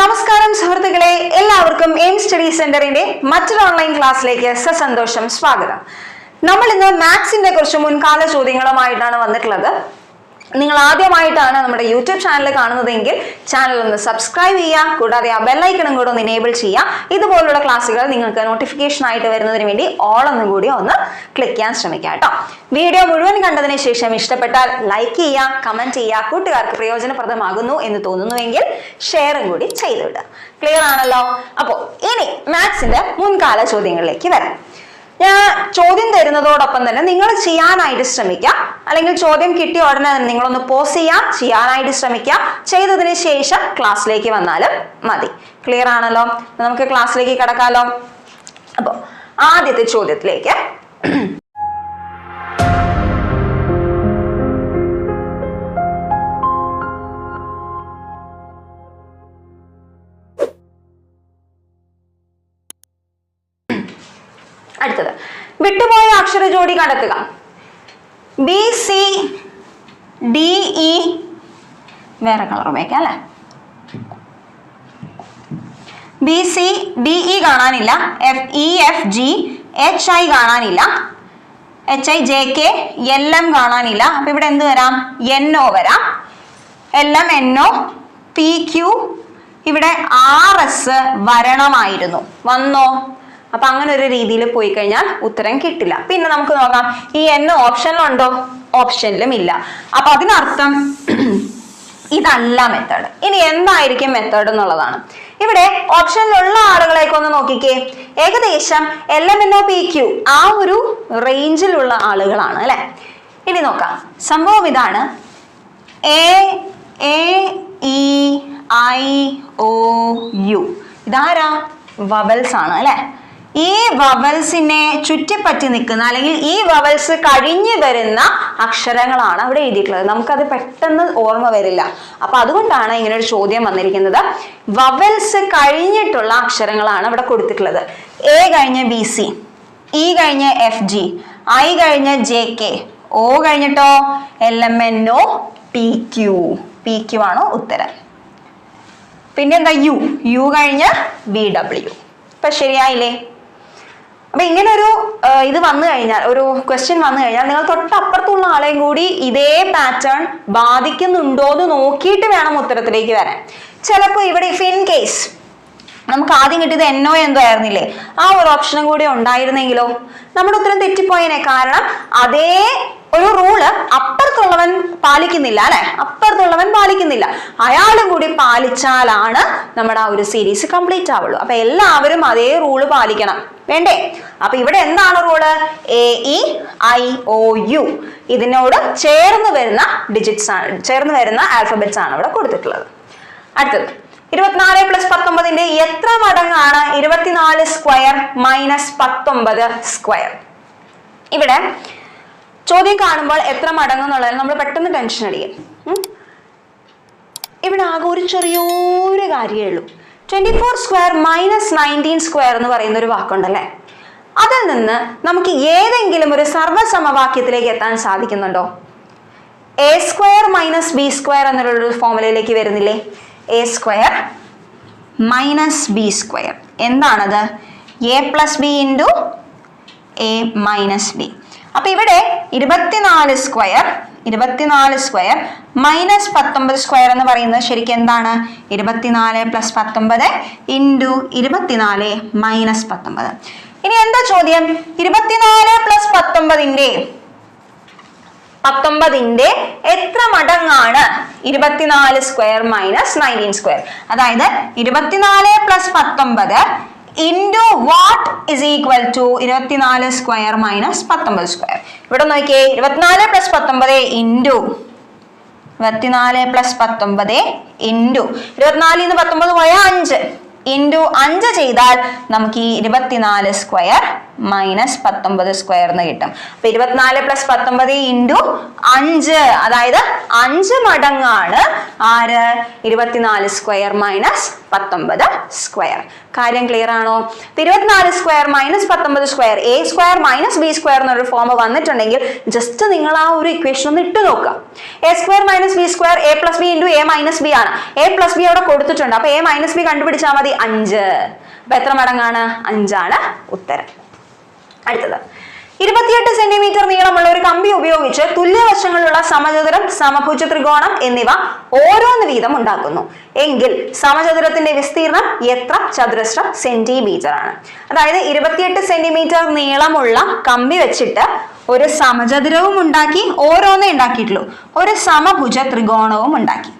നമസ്കാരം സുഹൃത്തുക്കളെ എല്ലാവർക്കും എയിം സ്റ്റഡി സെന്ററിന്റെ മറ്റൊരു ഓൺലൈൻ ക്ലാസ്സിലേക്ക് സസന്തോഷം സ്വാഗതം. നമ്മൾ ഇന്ന് മാത്സിന്റെ കുറച്ച് മുൻകാല ചോദ്യങ്ങളുമായിട്ടാണ് വന്നിട്ടുള്ളത്. നിങ്ങൾ ആദ്യമായിട്ടാണ് നമ്മുടെ യൂട്യൂബ് ചാനൽ കാണുന്നതെങ്കിൽ ചാനൽ ഒന്ന് സബ്സ്ക്രൈബ് ചെയ്യുക കൂടാതെ ആ ബെല്ലൈക്കണും കൂടെ ഒന്ന് എനേബിൾ ചെയ്യുക. ഇതുപോലുള്ള ക്ലാസ്സുകൾ നിങ്ങൾക്ക് നോട്ടിഫിക്കേഷൻ ആയിട്ട് വരുന്നതിന് വേണ്ടി ഓൾ ഒന്നും കൂടി ഒന്ന് ക്ലിക്ക് ചെയ്യാൻ ശ്രമിക്കുക കേട്ടോ. വീഡിയോ മുഴുവൻ കണ്ടതിന് ശേഷം ഇഷ്ടപ്പെട്ടാൽ ലൈക്ക് ചെയ്യുക കമന്റ് ചെയ്യുക കൂട്ടുകാർക്ക് പ്രയോജനപ്രദമാകുന്നു എന്ന് തോന്നുന്നുവെങ്കിൽ ഷെയറും കൂടി ചെയ്തു വിടുക ക്ലിയർ ആണല്ലോ? അപ്പോൾ ഇനി മാത്സിന്റെ മുൻകാല ചോദ്യങ്ങളിലേക്ക് വരാം. ഞാൻ ചോദ്യം തരുന്നതോടൊപ്പം തന്നെ നിങ്ങൾ ചെയ്യാനായിട്ട് ശ്രമിക്കാം അല്ലെങ്കിൽ ചോദ്യം കിട്ടിയ ഉടനെ തന്നെ നിങ്ങളൊന്ന് പോസ് ചെയ്യാം ചെയ്യാനായിട്ട് ശ്രമിക്കാം ചെയ്തതിന് ശേഷം ക്ലാസ്സിലേക്ക് വന്നാലും മതി. ക്ലിയർ ആണല്ലോ? നമുക്ക് ക്ലാസ്സിലേക്ക് കിടക്കാലോ? അപ്പോൾ ആദ്യത്തെ ചോദ്യത്തിലേക്ക്. അക്ഷര ജോഡി കണ്ടെത്തുക. ബി സി ഡി ഇ വേറെ കളർ ഉപയോഗിക്കാം അല്ലേ? ബി സി ഡി ഇ കാണാനില്ല. F E F G H I കാണാനില്ല. H I J K L M കാണാനില്ല. അപ്പൊ ഇവിടെ എന്ത് വരാം? എൻ ഒ വരാം. L M N O P Q ഇവിടെ ആർ എസ് വരണമായിരുന്നു. വന്നോ? അപ്പൊ അങ്ങനെ ഒരു രീതിയിൽ പോയി കഴിഞ്ഞാൽ ഉത്തരം കിട്ടില്ല. പിന്നെ നമുക്ക് നോക്കാം ഈ എൻ ഓപ്ഷനിലുണ്ടോ ഓപ്ഷനിലും ഇല്ല. അപ്പൊ അതിനർത്ഥം ഇതല്ല മെത്തേഡ് ഇനി എന്തായിരിക്കും മെത്തേഡ് എന്നുള്ളതാണ്. ഇവിടെ ഓപ്ഷനിലുള്ള ആളുകളെയൊക്കെ ഒന്ന് നോക്കിക്കേ. ഏകദേശം L M N O P Q ആ ഒരു റേഞ്ചിലുള്ള ആളുകളാണ് അല്ലെ? ഇനി നോക്കാം. സംഭവം ഇതാണ്. A A E I O U ഇതാരാ? വവൽസ് ആണ് അല്ലെ? ഈ വവൽസിനെ ചുറ്റിപ്പറ്റി നിൽക്കുന്ന അല്ലെങ്കിൽ ഈ വവൽസ് കഴിഞ്ഞു വരുന്ന അക്ഷരങ്ങളാണ് അവിടെ എഴുതിയിട്ടുള്ളത്. നമുക്കത് പെട്ടെന്ന് ഓർമ്മ വരില്ല. അപ്പൊ അതുകൊണ്ടാണ് ഇങ്ങനെ ഒരു ചോദ്യം വന്നിരിക്കുന്നത്. വവൽസ് കഴിഞ്ഞിട്ടുള്ള അക്ഷരങ്ങളാണ് ഇവിടെ കൊടുത്തിട്ടുള്ളത്. എ കഴിഞ്ഞ ബി സി ഇ കഴിഞ്ഞ എഫ് ജി ഐ കഴിഞ്ഞ ജെ കെ ഓ കഴിഞ്ഞിട്ടോ? L M N O P Q P Q ആണ് ഉത്തരം. പിന്നെന്താ യു യു കഴിഞ്ഞ ബി ഡബ്ല്യു ഇപ്പൊ ശരിയായില്ലേ? അപ്പൊ ഇങ്ങനെ ഒരു ഇത് വന്നു കഴിഞ്ഞാൽ ഒരു ക്വസ്റ്റ്യൻ വന്നു കഴിഞ്ഞാൽ നിങ്ങൾ തൊട്ടപ്പുറത്തുള്ള ആളെയും കൂടി ഇതേ പാറ്റേൺ ബാധിക്കുന്നുണ്ടോ എന്ന് നോക്കിയിട്ട് വേണം ഉത്തരത്തിലേക്ക് വരാൻ. ചിലപ്പോൾ ഇവിടെ ഇഫ് ഇൻ കേസ് നമുക്ക് ആദ്യം കിട്ടിയത് എന്നോ എന്തോ ആയിരുന്നില്ലേ? ആ ഒരു ഓപ്ഷനും കൂടി ഉണ്ടായിരുന്നെങ്കിലോ? നമ്മുടെ ഉത്തരം തെറ്റിപ്പോയനെ. കാരണം അതേ ഒരു റൂൾ അപ്പുറത്തുള്ളവൻ പാലിക്കുന്നില്ല അല്ലെ? അപ്പുറത്തുള്ളവൻ പാലിക്കുന്നില്ല. അയാളും കൂടി പാലിച്ചാലാണ് നമ്മുടെ ആ ഒരു സീരീസ് കംപ്ലീറ്റ് ആവുള്ളൂ. അപ്പൊ എല്ലാവരും അതേ റൂൾ പാലിക്കണം. വേണ്ടേ? അപ്പൊ ഇവിടെ എന്താണ് rule A E I O U ഇതിനോട് ചേർന്ന് വരുന്ന ഡിജിറ്റ്സ് ആണ് ചേർന്ന് വരുന്ന ആൽഫബറ്റ്സ് ആണ് ഇവിടെ കൊടുത്തിട്ടുള്ളത്. അടുത്തത്. ഇരുപത്തിനാല് പ്ലസ് പത്തൊമ്പതിന്റെ എത്ര മടങ്ങാണ്? ഇരുപത്തിനാല് സ്ക്വയർ മൈനസ് പത്തൊമ്പത് സ്ക്വയർ ഇവിടെ ചോദ്യം കാണുമ്പോൾ എത്ര മടങ്ങ് എന്നുള്ളത് നമ്മൾ പെട്ടെന്ന് ടെൻഷൻ അടിക്കും. ഇവിടെ ആകെ ഒരു ചെറിയൊരു കാര്യമേ ഉള്ളൂ. Twenty four square minus nineteen square എന്ന് പറയുന്ന ഒരു വാക്കുണ്ടല്ലേ? അതിൽ നിന്ന് നമുക്ക് ഏതെങ്കിലും ഒരു സർവസമവാക്യത്തിലേക്ക് എത്താൻ സാധിക്കുന്നുണ്ടോ? A square minus B square എന്നുള്ളൊരു ഫോർമുലയിലേക്ക് വരുന്നില്ലേ? A square minus B square എന്താണത്? A plus B into A minus B അപ്പൊ ഇവിടെ ഇരുപത്തിനാല് സ്ക്വയർ ഇരുപത്തിനാല് സ്ക്വയർ മൈനസ് പത്തൊമ്പത് സ്ക്വയർ എന്ന് പറയുന്നത് ശരിക്കും എന്താണ്? ഇരുപത്തിനാല് പ്ലസ് പത്തൊമ്പത് ഇന്റു ഇരുപത്തിനാല് മൈനസ് പത്തൊമ്പത്. ഇനി എന്താ ചോദ്യം? ഇരുപത്തിനാല് പ്ലസ് പത്തൊമ്പതിന്റെ പത്തൊമ്പതിന്റെ എത്ര മടങ്ങാണ്? ഇരുപത്തിനാല് സ്ക്വയർ മൈനസ് നയന്റീൻ സ്ക്വയർ അതായത് ഇരുപത്തിനാല് പ്ലസ് പത്തൊമ്പത് into what is equal to ഇരുപത്തിനാല് സ്ക്വയർ മൈനസ് പത്തൊമ്പത് സ്ക്വയർ ഇവിടെ നോക്കിയേ ഇരുപത്തിനാല് പ്ലസ് പത്തൊമ്പത് ഇന്റു ഇരുപത്തിനാല് പ്ലസ് പത്തൊമ്പത് ഇന്റു ഇരുപത്തിനാലിൽ നിന്ന് പത്തൊമ്പത് പോയാൽ അഞ്ച്. ഇന്റു അഞ്ച് ചെയ്താൽ നമുക്ക് ഈ ഇരുപത്തിനാല് സ്ക്വയർ മൈനസ് പത്തൊമ്പത് സ്ക്വയർ എന്ന് കിട്ടും. അപ്പൊ ഇരുപത്തിനാല് പ്ലസ് പത്തൊമ്പത് ഇന്റു അഞ്ച്. അതായത് അഞ്ച് മടങ്ങാണ് ആര്? ഇരുപത്തിനാല് സ്ക്വയർ മൈനസ് പത്തൊമ്പത് സ്ക്വയർ. കാര്യം ക്ലിയർ ആണോ? ഇരുപത്തിനാല് സ്ക്വയർ മൈനസ് പത്തൊമ്പത് square A square minus B square എന്നൊരു ഫോം വന്നിട്ടുണ്ടെങ്കിൽ ജസ്റ്റ് നിങ്ങൾ ആ ഒരു ഇക്വേഷൻ ഒന്ന് ഇട്ട് നോക്കുക. A square minus B square A plus B into A minus B ആണ്. എ പ്ലസ് ബി അവിടെ കൊടുത്തിട്ടുണ്ട്. അപ്പൊ എ മൈനസ് ബി കണ്ടുപിടിച്ചാൽ മതി അഞ്ച്. അപ്പൊ എത്ര മടങ്ങാണ്? അഞ്ചാണ് ഉത്തരം. അടുത്തത്. ഇരുപത്തിയെട്ട് സെന്റിമീറ്റർ നീളമുള്ള ഒരു കമ്പി ഉപയോഗിച്ച് തുല്യവശങ്ങളുള്ള സമചതുരം സമഭുജ ത്രികോണം എന്നിവ ഓരോന്ന് വീതം ഉണ്ടാക്കുന്നു. എങ്കിൽ സമചതുരത്തിന്റെ വിസ്തീർണം എത്ര ചതുരശ്ര സെന്റിമീറ്റർ ആണ്? അതായത് ഇരുപത്തിയെട്ട് സെന്റിമീറ്റർ നീളമുള്ള കമ്പി വെച്ചിട്ട് ഒരു സമചതുരവും ഉണ്ടാക്കി ഓരോന്നേ ഉണ്ടാക്കിയിട്ടുള്ളൂ. ഒരു സമഭുജ ത്രികോണവും ഉണ്ടാക്കി.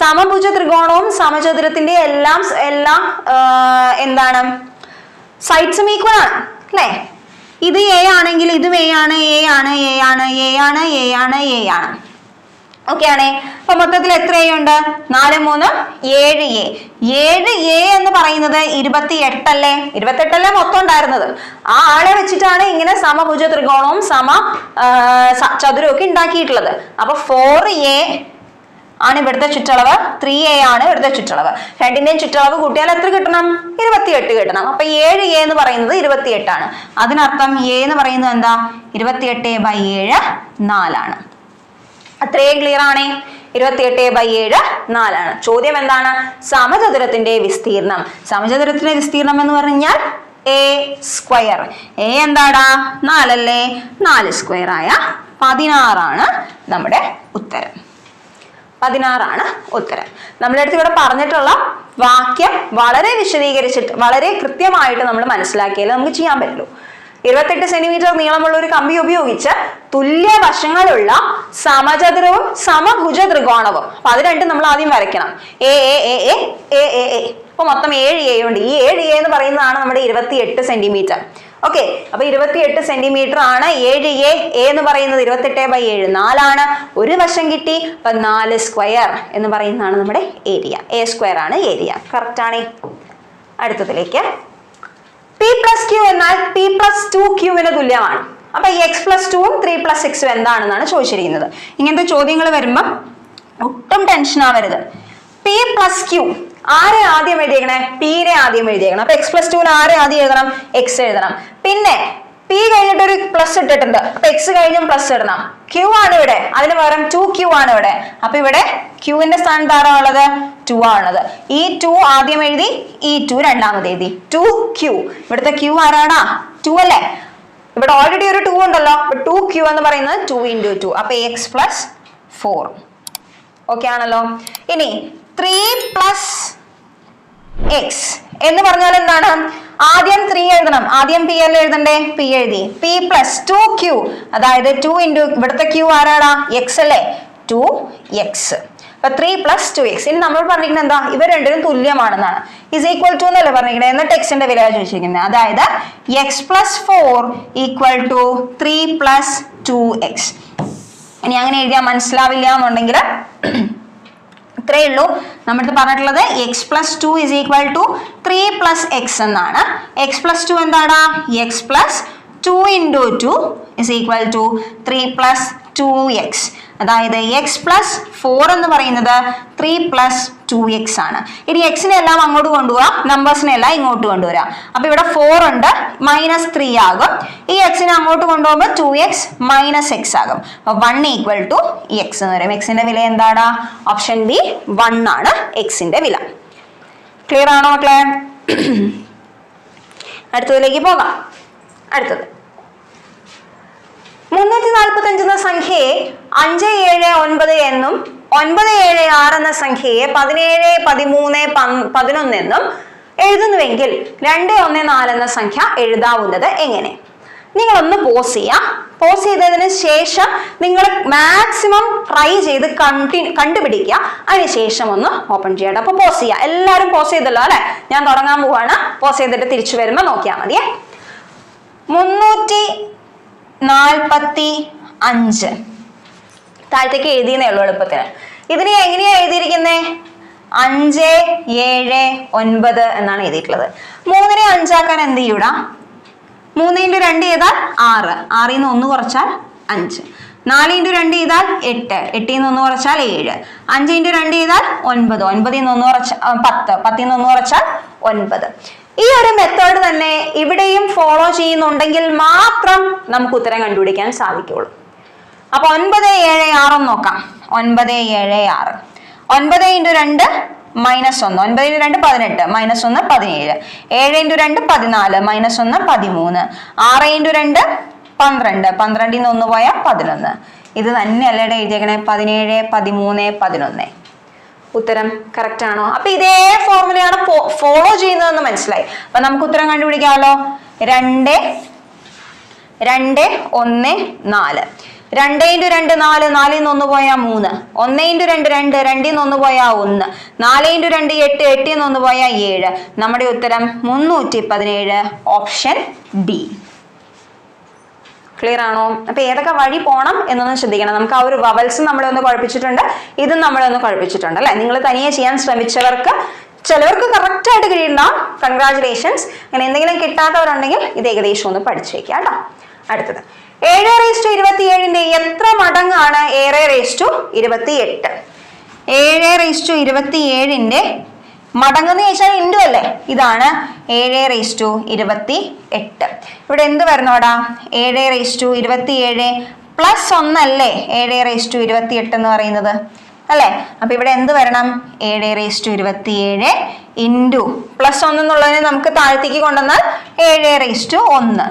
സമഭുജ ത്രികോണവും സമചതുരത്തിന്റെ എല്ലാം എല്ലാം എന്താണ്? സൈഡ്സും ഈക്വൽ ആണ്. അല്ലേ? ഇത് എ ആണെങ്കിൽ ഇതും എ ആണ് എ ആണ് എ ആണ് എ ആണ് എ ആണ് എ ആണ്. ഓക്കെ ആണേ. അപ്പൊ മൊത്തത്തിൽ എത്ര എ ഉണ്ട് നാല് മൂന്ന് ഏഴ് എ ഏഴ് എ എന്ന് പറയുന്നത് ഇരുപത്തി എട്ടല്ലേ ഇരുപത്തെട്ടല്ലേ മൊത്തം ഉണ്ടായിരുന്നത്. ആ ആളെ വെച്ചിട്ടാണ് ഇങ്ങനെ സമഭുജ ത്രികോണവും സമ ചതുരവും ഒക്കെ ഉണ്ടാക്കിയിട്ടുള്ളത്. അപ്പൊ ഫോർ എ ആണ് ഇവിടുത്തെ ചുറ്റളവ്. ത്രീ എ ആണ് ഇവിടുത്തെ ചുറ്റളവ്. രണ്ടിന്റെയും ചുറ്റളവ് കൂട്ടിയാൽ എത്ര കിട്ടണം? ഇരുപത്തിയെട്ട് കിട്ടണം. അപ്പൊ ഏഴ് എ എന്ന് പറയുന്നത് ഇരുപത്തിയെട്ടാണ് അതിനർത്ഥം എ എന്ന് പറയുന്നത് എന്താ? ഇരുപത്തിയെട്ട് ബൈ ഏഴ് നാലാണ് അത്രയും ക്ലിയർ ആണേ? ഇരുപത്തിയെട്ട് ബൈ ഏഴ് നാലാണ് ചോദ്യം എന്താണ്? സമചതുരത്തിന്റെ വിസ്തീർണം സമചതുരത്തിന്റെ വിസ്തീർണം എന്ന് പറഞ്ഞാൽ എ സ്ക്വയർ എ എന്താടാ? നാലല്ലേ? നാല് സ്ക്വയർ ആയ പതിനാറാണ് നമ്മുടെ ഉത്തരം. പതിനാറാണ് ഉത്തരം. നമ്മുടെ ഇവിടെ പറഞ്ഞിട്ടുള്ള വാക്യം വളരെ വിശദീകരിച്ചിട്ട് വളരെ കൃത്യമായിട്ട് നമ്മൾ മനസ്സിലാക്കിയാലേ നമുക്ക് ചെയ്യാൻ പറ്റുള്ളൂ. ഇരുപത്തെട്ട് സെന്റിമീറ്റർ നീളമുള്ള ഒരു കമ്പി ഉപയോഗിച്ച് തുല്യ വശങ്ങളുള്ള സമചതുരവും സമഭുജ ത്രികോണവും അപ്പൊ അത് രണ്ടും നമ്മൾ ആദ്യം വരയ്ക്കണം. A A A A A A A. അപ്പൊ മൊത്തം ഏഴ് എ ഉണ്ട് ഈ ഏഴ് എ എന്ന് പറയുന്നതാണ് നമ്മുടെ ഇരുപത്തിയെട്ട് സെന്റിമീറ്റർ. ഓക്കെ അപ്പൊ ഇരുപത്തിയെട്ട് സെന്റിമീറ്റർ ആണ്. ഏഴ് എ എന്ന് പറയുന്നത് ഇരുപത്തെട്ട് ബൈ ഏഴ്. നാലാണ്. ഒരു വശം കിട്ടി. അപ്പൊ നാല് സ്ക്വയർ എന്ന് പറയുന്നതാണ് നമ്മുടെ ഏരിയ എ സ്ക്വയർ ആണ് ഏരിയ കറക്റ്റ് ആണ്. അടുത്തതിലേക്ക്. പി പ്ലസ് ക്യൂ എന്നാൽ പി പ്ലസ് ടു ക്യൂവിന് തുല്യമാണ്. അപ്പൊ ഈ എക്സ് പ്ലസ് ടുവും ത്രീ പ്ലസ് സിക്സും എന്താണെന്നാണ് ചോദിച്ചിരിക്കുന്നത്. ഇങ്ങനത്തെ ചോദ്യങ്ങൾ വരുമ്പം ഒട്ടും ടെൻഷൻ ആവരുത്. പി പ്ലസ് ക്യൂ ആരെ ആദ്യം എഴുതിയേക്കണേ? പീനെ ആദ്യം എഴുതിയേക്കണം. അപ്പൊ എക്സ് പ്ലസ് ടുവിൽ ആരെ ആദ്യം എഴുതണം? എക്സ് എഴുതണം. പിന്നെ പി കഴിഞ്ഞിട്ട് ഒരു പ്ലസ് ഇട്ടിട്ടുണ്ട്. അപ്പൊ എക്സ് കഴിഞ്ഞും പ്ലസ് ഇടണം. ക്യൂ ആണ് ഇവിടെ. അതിന് പകരം ടു ക്യൂ ആണ് ഇവിടെ. അപ്പൊ ഇവിടെ ക്യൂവിന്റെ സ്ഥാനത്ത് ആരാ ഉള്ളത്? ടു ആണുള്ളത്. ഈ ടു ആദ്യം എഴുതി ഈ ടു രണ്ടാമത് എഴുതി. ടു ക്യൂ ഇവിടുത്തെ ക്യൂ ആരാടാ ടു അല്ലേ? ഇവിടെ ഓൾറെഡി ഒരു ടു ഉണ്ടല്ലോ. ടു ക്യൂ എന്ന് പറയുന്നത് ടു ഇന്റു ടു അപ്പൊ എക്സ് പ്ലസ് ഫോർ ഓക്കെ ആണല്ലോ? ഇനി ത്രീ പ്ലസ് എക്സ് എന്ന് പറഞ്ഞാൽ എന്താണ്? ആദ്യം ത്രീ എഴുതണം. ആദ്യം പി അല്ലേ എഴുതണ്ടേ? പി എഴുതി. പി പ്ലസ് ടു ക്യൂ അതായത് ടു ഇന്റു ഇവിടുത്തെ ക്യൂ ആരാടാ? എക്സ് അല്ലേ? ടു എക്സ് അപ്പൊ ത്രീ പ്ലസ് ടു എക്സ് ഇനി നമ്മൾ പറഞ്ഞിരിക്കുന്നത് എന്താ? ഇവ രണ്ടിനും തുല്യമാണെന്നാണ്. ഇസ് ഈക്വൽ ടു എന്നല്ലേ പറഞ്ഞിരിക്കുന്നത്? എന്നിട്ട് എക്സിന്റെ വില ചോദിച്ചിരിക്കുന്നത്. അതായത് X plus four equal to three plus two X ഇനി അങ്ങനെ എഴുതിയാൽ മനസ്സിലാവില്ല എന്നുണ്ടെങ്കിൽ ഇത്രയേ ഉള്ളൂ. നമ്മുടെ പറഞ്ഞിട്ടുള്ളത് X plus two is equal to three plus X എന്നാണ്. എക്സ് പ്ലസ് ടു എന്താണ് X plus two into two is equal to three plus two X അതായത് എക്സ് പ്ലസ് ഫോർ എന്ന് പറയുന്നത് ത്രീ പ്ലസ് ടു എക്സ് ആണ്. ഇനി എക്സിനെ എല്ലാം അങ്ങോട്ട് കൊണ്ടുപോകാം നമ്പേഴ്സിനെ എല്ലാം ഇങ്ങോട്ട് കൊണ്ടുവരാം. അപ്പൊ ഇവിടെ ഫോർ ഉണ്ട് മൈനസ് ത്രീ ആകും. ഈ എക്സിനെ അങ്ങോട്ട് കൊണ്ടുപോകുമ്പോൾ ടു എക്സ് മൈനസ് എക്സ് ആകും. അപ്പൊ വൺ ഈക്വൽ ടു എക്സ് എന്ന് പറയും. എക്സിന്റെ വില എന്താണ് ഓപ്ഷൻ ബി വൺ ആണ് എക്സിന്റെ വില. ക്ലിയർ ആണോ മക്കളെ? അടുത്തതിലേക്ക് പോകാം. അടുത്തത്. മുന്നൂറ്റി നാൽപ്പത്തി എന്ന സംഖ്യയെ അഞ്ച് ഏഴ് ഒൻപത് എന്നും ഒൻപത് ഏഴ് ആറ് എന്ന സംഖ്യയെ പതിനേഴ് പതിമൂന്ന് പതിനൊന്ന് എന്നും എഴുതുന്നുവെങ്കിൽ രണ്ട് ഒന്ന് നാല് എന്ന സംഖ്യ എഴുതാവുന്നത് എങ്ങനെ? നിങ്ങളൊന്ന് പോസ് ചെയ്യാം. പോസ് ചെയ്തതിന് ശേഷം നിങ്ങൾ മാക്സിമം ട്രൈ ചെയ്ത് കണ്ടി കണ്ടുപിടിക്കുക. അതിനുശേഷം ഒന്ന് ഓപ്പൺ ചെയ്യട്ടെ അപ്പൊ പോസ് ചെയ്യുക എല്ലാവരും പോസ് ചെയ്തല്ലോ അല്ലെ? ഞാൻ തുടങ്ങാൻ പോവാണ്. പോസ് ചെയ്തിട്ട് തിരിച്ചു വരുമ്പോൾ നോക്കിയാൽ മതിയേ. നാൽപ്പത്തി അഞ്ച് താഴത്തേക്ക് എഴുതിയെന്നേ ഉള്ളൂ എളുപ്പത്തിന്. ഇതിനെ എങ്ങനെയാ എഴുതിയിരിക്കുന്നേ? അഞ്ച് ഏഴ് ഒൻപത് എന്നാണ് എഴുതിയിട്ടുള്ളത്. മൂന്നിനെ അഞ്ചാക്കാൻ എന്ത് ചെയ്യൂടാ? മൂന്നിന്റെ രണ്ട് ചെയ്താൽ ആറ്. ആറിൽ നിന്ന് ഒന്ന് കുറച്ചാൽ അഞ്ച്. നാല് ഇന്റു രണ്ട് ചെയ്താൽ എട്ട്. എട്ടിൽ നിന്ന് ഒന്ന് കുറച്ചാൽ ഏഴ്. അഞ്ച് ഇന്റു രണ്ട് ചെയ്താൽ ഒൻപത്. ഒൻപതിൽ നിന്ന് ഒന്ന് കുറച്ച പത്ത്. പത്തിൽ നിന്ന് ഒന്ന് കുറച്ചാൽ ഒൻപത്. ഈ ഒരു മെത്തേഡ് തന്നെ ഇവിടെയും ഫോളോ ചെയ്യുന്നുണ്ടെങ്കിൽ മാത്രം നമുക്ക് ഉത്തരം കണ്ടുപിടിക്കാൻ സാധിക്കുള്ളൂ അപ്പൊ ഒൻപത് ഏഴ് ആറും നോക്കാം. ഒൻപത് ഏഴ് ആറ്. ഒൻപത് ഇന്റു രണ്ട് മൈനസ് ഒന്ന്. ഒൻപത് ഇന്റു രണ്ട് പതിനെട്ട്. മൈനസ് ഒന്ന് പതിനേഴ്. ഏഴ് ഇന്റു രണ്ട് പതിനാല്. മൈനസ് ഒന്ന് പതിമൂന്ന്. ആറ് ഇന്റു രണ്ട് പന്ത്രണ്ട്. പന്ത്രണ്ടിൽ നിന്ന് ഒന്ന് പോയാൽ പതിനൊന്ന്. ഇത് തന്നെ അല്ലേടെ എഴുതിയേക്കണേ? പതിനേഴ് പതിമൂന്ന് പതിനൊന്ന്. ഉത്തരം കറക്റ്റ് ആണോ? അപ്പൊ ഇതേ ഫോർമുലയാണ് ഫോളോ ചെയ്യുന്നതെന്ന് മനസ്സിലായി. അപ്പൊ നമുക്ക് ഉത്തരം കണ്ടുപിടിക്കാമല്ലോ. രണ്ട് രണ്ട് ഒന്ന് നാല്. രണ്ട് ഇന്റു രണ്ട് നാല്. നാലിൽ നിന്ന് ഒന്ന് പോയാൽ മൂന്ന്. ഒന്ന് ഇന്റു രണ്ട് രണ്ട്. രണ്ടിൽ നിന്ന് ഒന്ന് പോയാൽ ഒന്ന്. നാല് ഇന്റു രണ്ട് എട്ട്. എട്ടിൽ നിന്ന് ഒന്ന് പോയാൽ ഏഴ്. നമ്മുടെ ഉത്തരം മുന്നൂറ്റി പതിനേഴ്. Option D. ക്ലിയർ ആണോ? അപ്പൊ ഏതൊക്കെ വഴി പോകണം എന്നൊന്ന് ശ്രദ്ധിക്കണം. നമുക്ക് ആ ഒരു വവൽസ് നമ്മളൊന്ന് കുഴപ്പിച്ചിട്ടുണ്ട്. ഇതും നമ്മളൊന്ന് കുഴപ്പിച്ചിട്ടുണ്ട് അല്ലെ? നിങ്ങൾ തനിയെ ചെയ്യാൻ ശ്രമിച്ചവർക്ക് ചിലവർക്ക് കറക്റ്റ് ആയിട്ട് കിട്ടിയിട്ടുണ്ടാവും. കൺഗ്രാചുലേഷൻസ് അങ്ങനെ എന്തെങ്കിലും കിട്ടാത്തവരുണ്ടെങ്കിൽ ഇത് ഏകദേശം ഒന്ന് പഠിച്ചു വെക്കുക കേട്ടോ. അടുത്തത്. ഏഴ് റേസ് ടു ഇരുപത്തി ഏഴിന്റെ എത്ര മടങ്ങാണ്? ഏറെ റേസ് ടു ഇരുപത്തി എട്ട് ഏഴ് റേസ് ടു ഇരുപത്തി ഏഴിന്റെ മടങ്ങെന്ന് ചോദിച്ചാൽ ഇൻഡു അല്ലേ? ഇതാണ് ഏഴ് റേസ് ടു ഇരുപത്തി എട്ട് ഇവിടെ എന്ത് വരണോടാ ഏഴ് റേസ് ടു ഇരുപത്തി ഏഴ് പ്ലസ് ഒന്നല്ലേ ഏഴ് റേസ് ടു ഇരുപത്തി എട്ട് എന്ന് പറയുന്നത്. അല്ലേ? അപ്പൊ ഇവിടെ എന്ത് വരണം? ഏഴ് റേസ് ടു ഇരുപത്തി ഏഴ് ഇൻഡു പ്ലസ് ഒന്ന് എന്നുള്ളതിനെ നമുക്ക് താഴ്ത്തേക്ക് കൊണ്ടുവന്നാൽ ഏഴ് റേസ് ടു ഒന്ന്.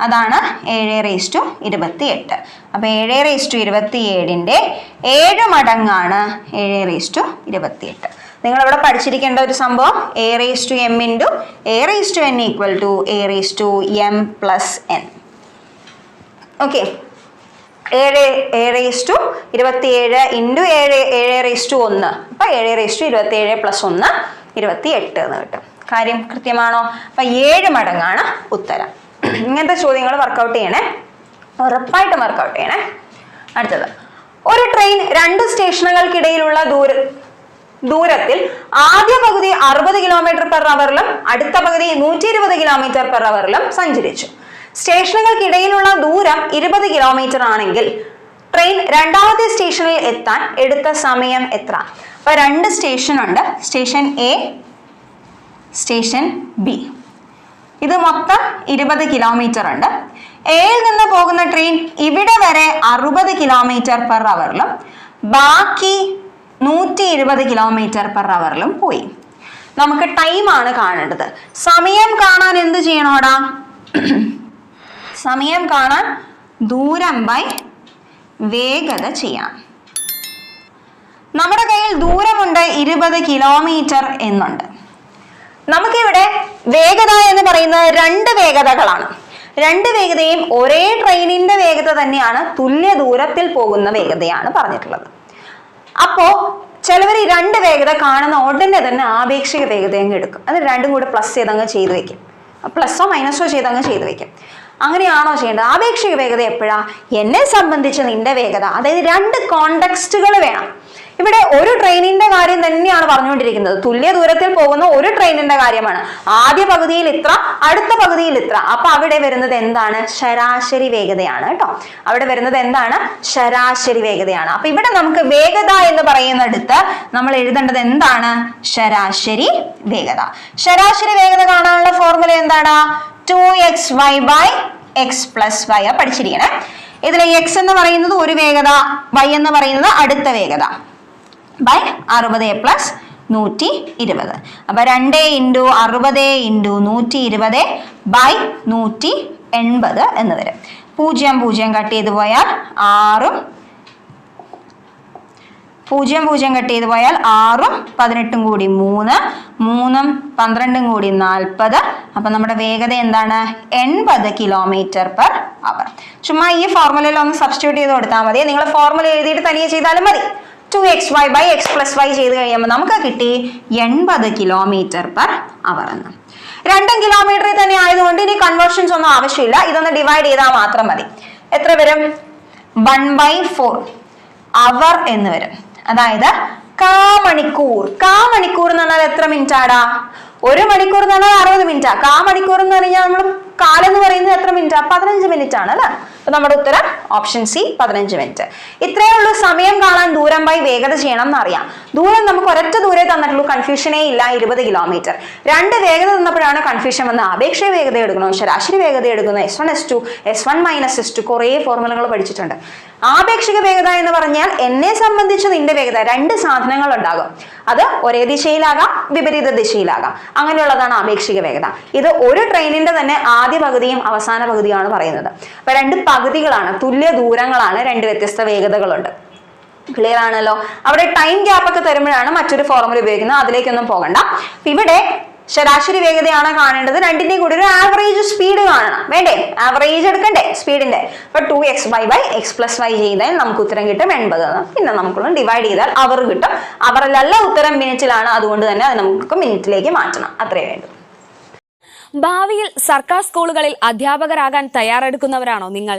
അതാണ് ഏഴ് റേസ് ടു ഇരുപത്തി എട്ട് അപ്പൊ ഏഴ് റേസ് ടു ഇരുപത്തി ഏഴിന്റെ ഏഴ് മടങ്ങാണ് ഏഴ് റേസ് ടു ഇരുപത്തി എട്ട് നിങ്ങൾ ഇവിടെ പഠിച്ചിരിക്കേണ്ട ഒരു സംഭവം A raise to M into A raise to N equal to A raise to M plus N okay ഏഴ് ഏഴ് റേസ് ടു ഇരുപത്തി ഏഴ് ഇന്റു ഏഴ് ഏഴ് റേസ് ടു ഒന്ന്. അപ്പം ഏഴ് റേസ് ടു ഇരുപത്തി ഏഴ് പ്ലസ് ഒന്ന് ഇരുപത്തി എട്ട് എന്ന് കിട്ടും. കാര്യം കൃത്യമാണോ? അപ്പം ഏഴ് മടങ്ങാണ് ഉത്തരം. ഇങ്ങനത്തെ ചോദ്യങ്ങൾ വർക്കൗട്ട് ചെയ്യണേ. ഉറപ്പായിട്ടും വർക്കൗട്ട് ചെയ്യണേ. അടുത്തത്. ഒരു ട്രെയിൻ രണ്ട് സ്റ്റേഷനുകൾക്കിടയിലുള്ള ദൂര ദൂരത്തിൽ ആദ്യ പകുതി അറുപത് കിലോമീറ്റർ പെർ അവറിലും അടുത്ത പകുതി നൂറ്റി ഇരുപത് കിലോമീറ്റർ പെർ അവറിലും സഞ്ചരിച്ചു. സ്റ്റേഷനുകൾക്കിടയിലുള്ള ദൂരം ഇരുപത് കിലോമീറ്റർ ആണെങ്കിൽ ട്രെയിൻ രണ്ടാമത്തെ സ്റ്റേഷനിൽ എത്താൻ എടുത്ത സമയം എത്ര? അപ്പൊ രണ്ട് സ്റ്റേഷൻ ഉണ്ട്. സ്റ്റേഷൻ എ സ്റ്റേഷൻ ബി ഇത് മൊത്തം ഇരുപത് കിലോമീറ്റർ ഉണ്ട്. എയിൽ നിന്ന് പോകുന്ന ട്രെയിൻ ഇവിടെ വരെ അറുപത് കിലോമീറ്റർ പെർ അവറിലും ബാക്കി നൂറ്റി എഴുപത് കിലോമീറ്റർ പെർ അവറിലും പോയി. നമുക്ക് ടൈം ആണ് കാണേണ്ടത്. സമയം കാണാൻ എന്ത് ചെയ്യണോടാ? സമയം കാണാൻ ദൂരം ബൈ വേഗത ചെയ്യാം. നമ്മുടെ കയ്യിൽ ദൂരമുണ്ട് ഇരുപത് കിലോമീറ്റർ എന്നുണ്ട്. നമുക്കിവിടെ വേഗത എന്ന് പറയുന്നത് രണ്ട് വേഗതകളാണ്. രണ്ട് വേഗതയും ഒരേ ട്രെയിനിന്റെ വേഗത തന്നെയാണ് തുല്യ ദൂരത്തിൽ പോകുന്ന വേഗതയാണ് പറഞ്ഞിട്ടുള്ളത്. അപ്പോ ചിലവർ ഈ രണ്ട് വേഗത കാണുന്ന ഉടനെ തന്നെ ആപേക്ഷിക വേഗത അങ്ങ് എടുക്കും. അത് രണ്ടും കൂടെ പ്ലസ് ചെയ്ത് അങ്ങ് ചെയ്ത് വെക്കും. പ്ലസ്സോ മൈനസോ ചെയ്ത് അങ്ങ് ചെയ്ത് വെക്കും. അങ്ങനെയാണോ ചെയ്യേണ്ടത്? ആപേക്ഷിക വേഗത എപ്പോഴാ? എന്നെ സംബന്ധിച്ച് നിന്റെ വേഗത. അതായത് രണ്ട് കോണ്ടക്സ്റ്റുകൾ വേണം. ഇവിടെ ഒരു ട്രെയിനിന്റെ കാര്യം തന്നെയാണ് പറഞ്ഞുകൊണ്ടിരിക്കുന്നത്. തുല്യ ദൂരത്തിൽ പോകുന്ന ഒരു ട്രെയിനിന്റെ കാര്യമാണ്. ആദ്യ പകുതിയിൽ ഇത്ര അടുത്ത പകുതിയിൽ ഇത്ര. അപ്പൊ അവിടെ വരുന്നത് എന്താണ്? ശരാശരി വേഗതയാണ് കേട്ടോ. അവിടെ വരുന്നത് എന്താണ്? ശരാശരി വേഗതയാണ്. അപ്പൊ ഇവിടെ നമുക്ക് വേഗത എന്ന് പറയുന്നിടത്ത് നമ്മൾ എഴുതേണ്ടത് എന്താണ്? ശരാശരി വേഗത. ശരാശരി വേഗത കാണാനുള്ള ഫോർമുല എന്താണ്? Two X Y by X plus Y പഠിച്ചിരിക്കണേ. ഇതിൽ എക്സ് എന്ന് പറയുന്നത് ഒരു വേഗത വൈ എന്ന് പറയുന്നത് അടുത്ത വേഗത. ബൈ അറുപത് പ്ലസ് നൂറ്റി ഇരുപത്. അപ്പൊ രണ്ട് ഇന്റു അറുപത് ഇന്റു നൂറ്റി ഇരുപത് ബൈ നൂറ്റി എൺപത് എന്ന് വരും. പൂജ്യം പൂജ്യം കട്ട് ചെയ്ത് പോയാൽ ആറും പൂജ്യം പൂജ്യം കട്ട് ചെയ്ത് പോയാൽ ആറും പതിനെട്ടും കൂടി മൂന്ന് മൂന്നും പന്ത്രണ്ടും കൂടി നാൽപ്പത്. അപ്പം നമ്മുടെ വേഗത എന്താണ്? എൺപത് കിലോമീറ്റർ പെർ അവർ ചുമ്മാ ഈ ഫോർമുലയിൽ ഒന്ന് സബ്സ്റ്റിറ്റ്യൂട്ട് ചെയ്ത് കൊടുത്താൽ മതി. നിങ്ങൾ ഫോർമുല എഴുതിയിട്ട് തനിയെ ചെയ്താലും മതി. Two X Y by X plus Y ചെയ്ത് കഴിയുമ്പോൾ നമുക്ക് കിട്ടി എൺപത് കിലോമീറ്റർ പെർ അവർ എന്ന്. രണ്ടും കിലോമീറ്ററിൽ തന്നെ ആയതുകൊണ്ട് ഇനി കൺവേർഷൻസ് ഒന്നും ആവശ്യമില്ല. ഇതൊന്ന് ഡിവൈഡ് ചെയ്താൽ മാത്രം മതി. എത്ര വരും? വൺ ബൈ ഫോർ അവർ എന്ന് വരും. അതായത് കാ മണിക്കൂർ കാ മണിക്കൂർ എന്ന് പറഞ്ഞാൽ എത്ര മിനിറ്റ് ആടാ? ഒരു മണിക്കൂർ എന്ന് പറഞ്ഞാൽ അറുപത് മിനിറ്റാ കാ മണിക്കൂർ എന്ന് പറഞ്ഞാൽ നമ്മൾ കാലെന്ന് പറയുന്നത് എത്ര മിനിറ്റ് പതിനഞ്ച് മിനിറ്റ് ആണ് അല്ലേ? അപ്പൊ നമ്മുടെ ഉത്തരം ഓപ്ഷൻ സി പതിനഞ്ച് മിനിറ്റ് ഇത്രയേ ഉള്ളൂ. സമയം കാണാൻ ദൂരം ബൈ വേഗത ചെയ്യണം എന്നറിയാം. ദൂരം നമുക്ക് ഒരൊറ്റ ദൂരെ തന്നിട്ടുള്ളൂ. കൺഫ്യൂഷനേ ഇല്ല. ഇരുപത് കിലോമീറ്റർ രണ്ട് വേഗത തന്നപ്പോഴാണ് കൺഫ്യൂഷൻ വന്ന് അപേക്ഷ വേഗത എടുക്കണോ? ശരാശരി വേഗത എടുക്കുന്നു. S one S two S one minus S two കുറേ ഫോർമുലകൾ പഠിച്ചിട്ടുണ്ട്. ആപേക്ഷിക വേഗത എന്ന് പറഞ്ഞാൽ എന്നെ സംബന്ധിച്ച് നിന്റെ വേഗത രണ്ട് സാധനങ്ങൾ ഉണ്ടാകും. അത് ഒരേ ദിശയിലാകാം വിപരീത ദിശയിലാകാം. അങ്ങനെയുള്ളതാണ് ആപേക്ഷിക വേഗത. ഇത് ഒരു ട്രെയിനിന്റെ തന്നെ ആദ്യ പകുതിയും അവസാന പകുതിയുമാണ് പറയുന്നത്. അപ്പൊ രണ്ട് പകുതികളാണ് തുല്യ ദൂരങ്ങളാണ് രണ്ട് വ്യത്യസ്ത വേഗതകളുണ്ട്. ക്ലിയർ ആണല്ലോ? അവിടെ ടൈം ഗ്യാപ്പ് ഒക്കെ തരുമ്പോഴാണ് മറ്റൊരു ഫോർമുല ഉപയോഗിക്കുന്നത്. അതിലേക്കൊന്നും പോകണ്ട. ഇവിടെ ശരാശരി വേഗതയാണ് കാണേണ്ടത്. രണ്ടിന്റെയും കൂടി ഒരു ആവറേജ് സ്പീഡ് കാണണം. വേണ്ടേ? ആവറേജ് എടുക്കണ്ടേ? സ്പീഡിന്റെ അപ്പൊ two X Y by X plus Y ചെയ്താൽ നമുക്ക് ഉത്തരം കിട്ടും എൺപത്. പിന്നെ നമുക്കൊന്ന് ഡിവൈഡ് ചെയ്താൽ അവർ കിട്ടും. അവരിലല്ല ഉത്തരം മിനിറ്റിലാണ് അതുകൊണ്ട് തന്നെ അത് നമുക്ക് മിനിറ്റിലേക്ക് മാറ്റണം. അത്രേ വേണ്ടു ഭാവിയിൽ സർക്കാർ സ്കൂളുകളിൽ അധ്യാപകരാകാൻ തയ്യാറെടുക്കുന്നവരാണോ നിങ്ങൾ?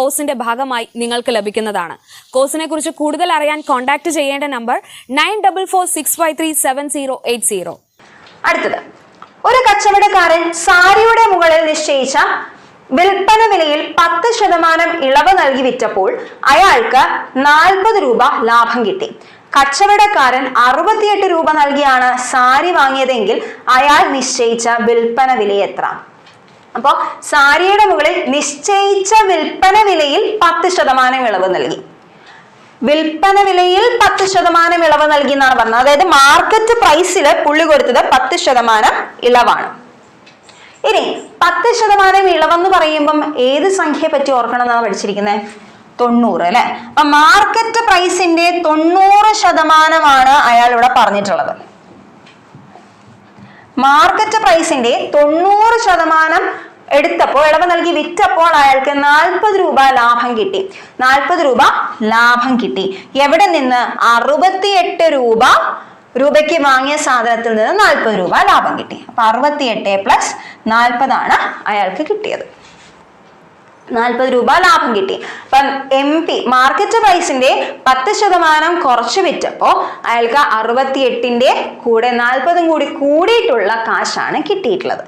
കോഴ്സിന്റെ ഭാഗമായി നിങ്ങൾക്ക് ലഭിക്കുന്നതാണ്. കോഴ്സിനെ കുറിച്ച് കൂടുതൽ അറിയാൻ കോൺടാക്ട് ചെയ്യേണ്ട number nine double four six five three seven zero eight zero അടുത്തത്. ഒരു കച്ചവടക്കാരൻ സാരിയുടെ മുകളിൽ നിശ്ചയിച്ച വിൽപ്പന വിലയിൽ പത്ത് ശതമാനം ഇളവ് നൽകി വിറ്റപ്പോൾ അയാൾക്ക് നാൽപ്പത് രൂപ ലാഭം കിട്ടി. കച്ചവടക്കാരൻ അറുപത്തിയെട്ട് രൂപ നൽകിയാണ് സാരി വാങ്ങിയതെങ്കിൽ അയാൾ നിശ്ചയിച്ച വിൽപ്പന വില എത്ര അപ്പോൾ സാരിയുടെ മുകളിൽ നിശ്ചയിച്ച വിൽപ്പന വിലയിൽ പത്ത് ശതമാനം ഇളവ് നൽകി. വിൽപ്പന വിലയിൽ പത്ത് ശതമാനം ഇളവ് നൽകി എന്നാണ് പറഞ്ഞത്. അതായത് മാർക്കറ്റ് പ്രൈസിൽ പുള്ളി കൊടുത്തത് പത്ത് ശതമാനം ഇളവാണ്. ഇനി പത്ത് ശതമാനം ഇളവെന്ന് പറയുമ്പം ഏത് സംഖ്യയെ പറ്റി ഓർക്കണം എന്നാണ് പഠിച്ചിരിക്കുന്നത് തൊണ്ണൂറ് അല്ലെ? അപ്പൊ മാർക്കറ്റ് പ്രൈസിന്റെ തൊണ്ണൂറ് ശതമാനമാണ് അയാൾ ഇവിടെ പറഞ്ഞിട്ടുള്ളത്. മാർക്കറ്റ് പ്രൈസിന്റെ തൊണ്ണൂറ് ശതമാനം എടുത്തപ്പോൾ ഇളവ് നൽകി വിറ്റപ്പോൾ അയാൾക്ക് നാൽപ്പത് രൂപ ലാഭം കിട്ടി. നാൽപ്പത് രൂപ ലാഭം കിട്ടി. എവിടെ നിന്ന്? അറുപത്തിയെട്ട് രൂപ രൂപയ്ക്ക് വാങ്ങിയ സാധനത്തിൽ നിന്ന് നാൽപ്പത് രൂപ ലാഭം കിട്ടി. അപ്പൊ അറുപത്തിയെട്ട് പ്ലസ് നാൽപ്പതാണ് അയാൾക്ക് കിട്ടിയത്. നാൽപ്പത് രൂപ ലാഭം കിട്ടി. അപ്പം എം പി മാർക്കറ്റ് പ്രൈസിന്റെ പത്ത് ശതമാനം കുറച്ച് വിറ്റപ്പോ അയാൾക്ക് അറുപത്തി എട്ടിന്റെ കൂടെ നാൽപ്പതും കൂടി കൂടിയിട്ടുള്ള കാശാണ് കിട്ടിയിട്ടുള്ളത്.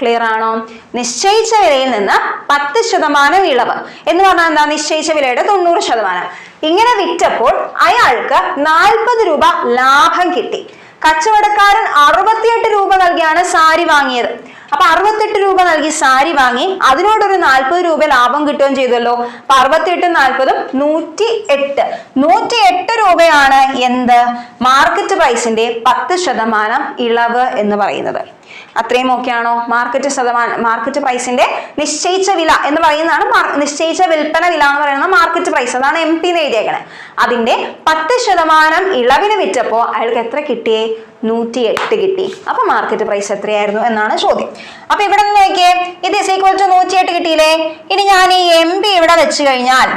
ക്ലിയർ ആണോ? നിശ്ചയിച്ച വിലയിൽ നിന്ന് പത്ത് ശതമാനം ഇളവ്. എന്ന് പറഞ്ഞാൽ എന്താ? നിശ്ചയിച്ച വിലയുടെ തൊണ്ണൂറ് ശതമാനം. ഇങ്ങനെ വിറ്റപ്പോൾ അയാൾക്ക് നാൽപ്പത് രൂപ ലാഭം കിട്ടി. കച്ചവടക്കാരൻ അറുപത്തിയെട്ട് രൂപ നൽകിയാണ് സാരി വാങ്ങിയത്. അപ്പൊ അറുപത്തെട്ട് രൂപ നൽകി സാരി വാങ്ങി. അതിനോടൊരു നാൽപ്പത് രൂപ ലാഭം കിട്ടുകയും ചെയ്തല്ലോ. അപ്പൊ അറുപത്തെട്ടും നാൽപ്പതും നൂറ്റി എട്ട് നൂറ്റി എട്ട് രൂപയാണ് എന്ത്? മാർക്കറ്റ് പ്രൈസിന്റെ പത്ത് ശതമാനം ഇളവ് എന്ന് പറയുന്നത്. അത്രയും ഓക്കെയാണോ മാർക്കറ്റ് ശതമാനം മാർക്കറ്റ് പ്രൈസിന്റെ നിശ്ചയിച്ച വില എന്ന് പറയുന്നതാണ് നിശ്ചയിച്ച വിൽപ്പന വില എന്ന് പറയുന്നത് മാർക്കറ്റ് പ്രൈസ് അതാണ് എം പി എന്ന് അതിന്റെ പത്ത് ശതമാനം ഇളവിന് വിറ്റപ്പോ അയാൾക്ക് എത്ര കിട്ടിയേ? നൂറ്റി എട്ട് കിട്ടി. അപ്പൊ മാർക്കറ്റ് പ്രൈസ് എത്രയായിരുന്നു എന്നാണ് ചോദ്യം. അപ്പൊ ഇവിടെ നിന്ന് നോക്കിയേ. ഇത് ഈക്വൽ ടു നൂറ്റി എട്ട് കിട്ടിയില്ലേ? ഇനി ഞാൻ ഈ എം പി ഇവിടെ വെച്ച് കഴിഞ്ഞാൽ